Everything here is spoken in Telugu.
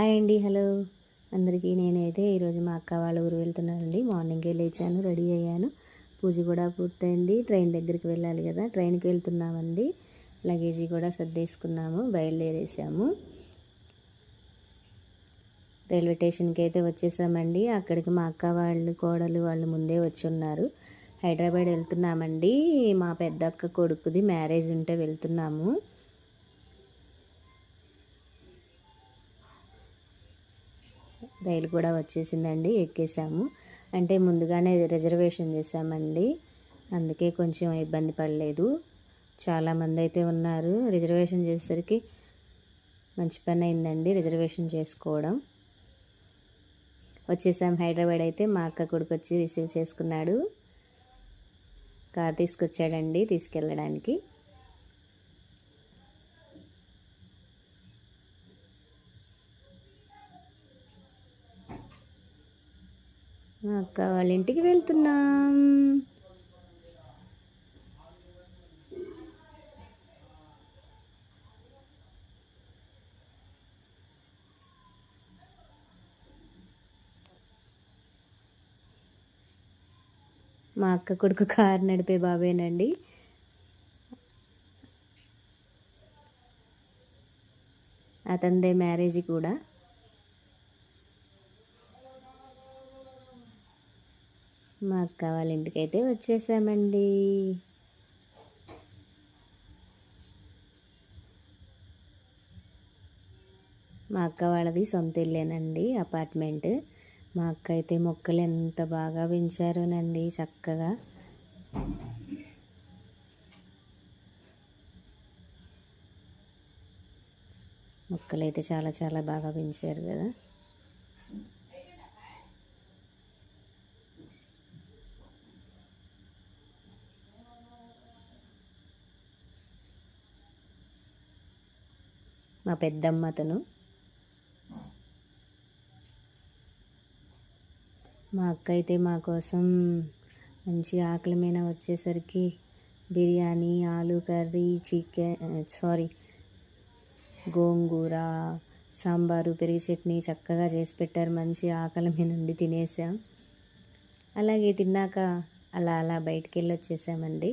హాయ్ అండి హలో. అందరికీ నేనైతే ఈరోజు మా అక్క వాళ్ళ ఊరు వెళ్తున్నానండి. మార్నింగే లేచాను రెడీ అయ్యాను. పూజ కూడా పూర్తయింది. ట్రైన్ దగ్గరికి వెళ్ళాలి కదా ట్రైన్కి వెళ్తున్నామండి. లగేజీ కూడా సర్దేసుకున్నాము బయలుదేరేసాము. రైల్వే స్టేషన్కి అయితే వచ్చేసామండి. అక్కడికి మా అక్క వాళ్ళు కోడలు వాళ్ళు ముందే వచ్చి ఉన్నారు. హైదరాబాద్ వెళ్తున్నామండి. మా పెద్ద అక్క కొడుకుది మ్యారేజ్ ఉంటే వెళ్తున్నాము. రైలు కూడా వచ్చేసిందండి ఎక్కేసాము. అంటే ముందుగానే రిజర్వేషన్ చేసామండి. అందుకే కొంచెం ఇబ్బంది పడలేదు. చాలామంది అయితే ఉన్నారు. రిజర్వేషన్ చేసేసరికి మంచి పని అయిందండి రిజర్వేషన్ చేసుకోవడం. వచ్చేసాం హైదరాబాద్ అయితే మా అక్క కొడుకు వచ్చి రిసీవ్ చేసుకున్నాడు. కార్ తీసుకొచ్చాడండి తీసుకెళ్ళడానికి. అక్క వాళ్ళ ఇంటికి వెళ్తున్నాం. మా అక్క కొడుకు కారు నడిపే బాబేనండి. అతనిదే మ్యారేజ్ కూడా. మా అక్క వాళ్ళ ఇంటికైతే వచ్చేసామండి. మా అక్క వాళ్ళది సొంత ఇల్లేనండి అపార్ట్మెంట్. మా అక్క అయితే మొక్కలు ఎంత బాగా పెంచారోనండి చక్కగా. మొక్కలు అయితే చాలా చాలా బాగా పెంచారు కదా. మా పెద్దమ్మ అతను. మా అక్క అయితే మా కోసం మంచి ఆకలి మీద వచ్చేసరికి బిర్యానీ ఆలు కర్రీ చికెన్ సారీ గోంగూర సాంబారు పెరుగు చట్నీ చక్కగా చేసి పెట్టారు. మంచి ఆకలి మీద నుండి తినేసాం. అలాగే తిన్నాక అలా అలా బయటికి వెళ్ళి వచ్చేసామండి